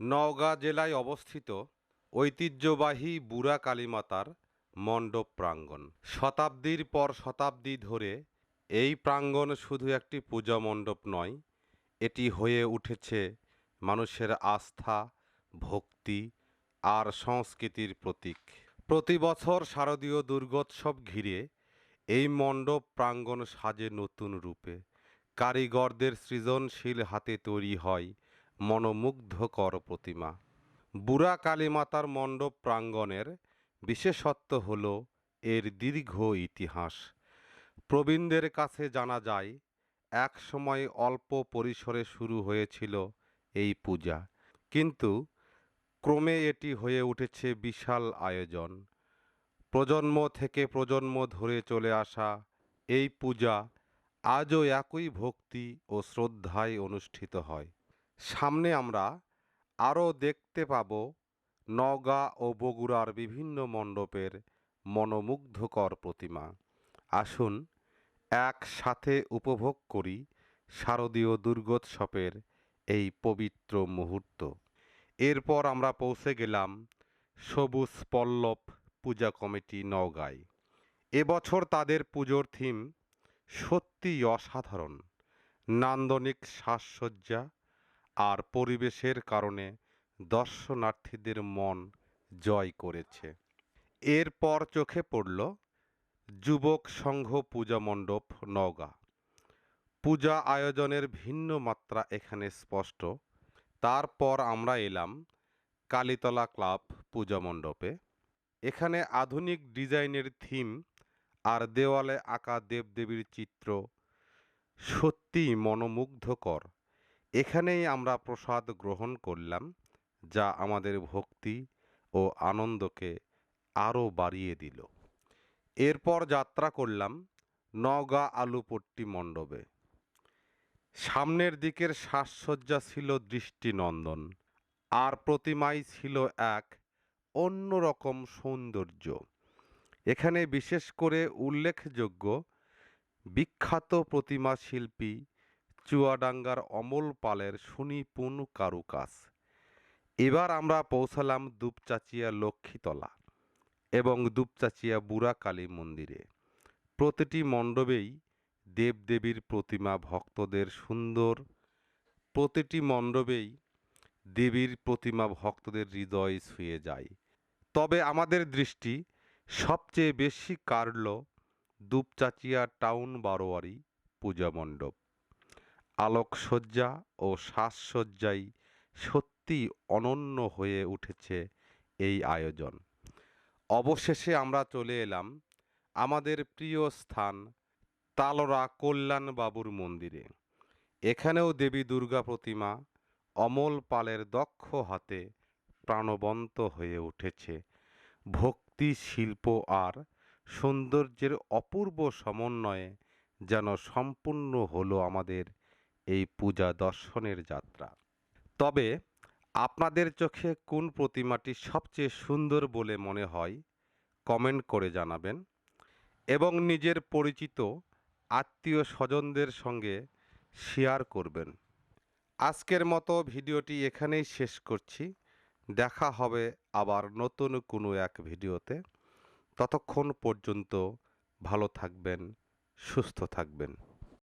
নওগাঁ জেলায় অবস্থিত ঐতিহ্যবাহী বুড়া কালীমাতার মণ্ডপ প্রাঙ্গণ। শতাব্দীর পর শতাব্দী ধরে এই প্রাঙ্গণ শুধু একটি পূজা মণ্ডপ নয়, এটি হয়ে উঠেছে মানুষের আস্থা, ভক্তি আর সংস্কৃতির প্রতীক। প্রতি বছর শারদীয় দুর্গোৎসব ঘিরে এই মণ্ডপ প্রাঙ্গণ সাজে নতুন রূপে। কারিগরদের সৃজনশীল হাতে তৈরি হয় মনোমুগ্ধকর প্রতিমা। বুড়া কালীমাতার মণ্ডপ প্রাঙ্গণের বিশেষত্ব হল এর দীর্ঘ ইতিহাস। প্রবীণদের কাছে জানা যায়, এক সময় অল্প পরিসরে শুরু হয়েছিল এই পূজা, কিন্তু ক্রমে এটি হয়ে উঠেছে বিশাল আয়োজন। প্রজন্ম থেকে প্রজন্ম ধরে চলে আসা এই পূজা আজও একই ভক্তি ও শ্রদ্ধায় অনুষ্ঠিত হয়। সামনে আমরা আরও দেখতে পাব নওগাঁ ও বগুড়ার বিভিন্ন মণ্ডপের মনোমুগ্ধকর প্রতিমা। আসুন একসাথে উপভোগ করি শারদীয় দুর্গোৎসবের এই পবিত্র মুহূর্ত। এরপর আমরা পৌঁছে গেলাম সবুজ পল্লব পূজা কমিটি নওগাঁয়। এবছর তাদের পুজোর থিম সত্যিই অসাধারণ। নান্দনিক সাজসজ্জা আর পরিবেশের কারণে দর্শনার্থীদের মন জয় করেছে। এরপর চোখে পড়ল যুবক সংঘ পূজা মণ্ডপ, নওগাঁ। পূজা আয়োজনের ভিন্ন মাত্রা এখানে স্পষ্ট। তারপর আমরা এলাম কালীতলা ক্লাব পূজা মণ্ডপে। এখানে আধুনিক ডিজাইনের থিম আর দেওয়ালে আঁকা দেবদেবীর চিত্র সত্যিই মনোমুগ্ধকর। এখানেই আমরা প্রসাদ গ্রহণ করলাম, যা আমাদের ভক্তি ও আনন্দকে আরও বাড়িয়ে দিল। এরপর যাত্রা করলাম নওগাঁ আলুপট্টি মণ্ডপে। সামনের দিকের সাজসজ্জা ছিল দৃষ্টিনন্দন, আর প্রতিমাই ছিল এক অন্যরকম সৌন্দর্য। এখানে বিশেষ করে উল্লেখযোগ্য বিখ্যাত প্রতিমা শিল্পী চুয়াডাঙ্গার অমল পালের সুনিপুণ কারুকাজ। এবার আমরা পৌঁছালাম দুপচাচিয়া লক্ষ্মীতলা এবং দুপচাচিয়া বুড়া কালী মন্দিরে। প্রতিটি মণ্ডপেই দেবদেবীর প্রতিমা ভক্তদের সুন্দর। প্রতিটি মণ্ডপেই দেবীর প্রতিমা ভক্তদের হৃদয় ছুঁয়ে যায়। তবে আমাদের দৃষ্টি সবচেয়ে বেশি কাড়ল দুপচাচিয়া টাউন বারোয়ারি পূজা মণ্ডপ। আলোকসজ্জা ও সাজসজ্জাই সত্যি অনন্য হয়ে উঠেছে এই আয়োজন। অবশেষে আমরা চলে এলাম আমাদের প্রিয় স্থান তালোরা কল্যাণ বাবুর মন্দিরে। এখানেও দেবী দুর্গা প্রতিমা অমল পালের দক্ষ হাতে প্রাণবন্ত হয়ে উঠেছে। ভক্তি, শিল্প আর সৌন্দর্যের অপূর্ব সমন্বয়ে যেন সম্পূর্ণ হলো আমাদের এই পূজা দর্শনের যাত্রা। তবে আপনাদের চোখে কোন প্রতিমাটি সবচেয়ে সুন্দর বলে মনে হয়, কমেন্ট করে জানাবেন এবং নিজের পরিচিত আত্মীয় স্বজনদের সঙ্গে শেয়ার করবেন। আজকের মতো ভিডিওটি এখানেই শেষ করছি। দেখা হবে আবার নতুন কোনো এক ভিডিওতে। ততক্ষণ পর্যন্ত ভালো থাকবেন, সুস্থ থাকবেন।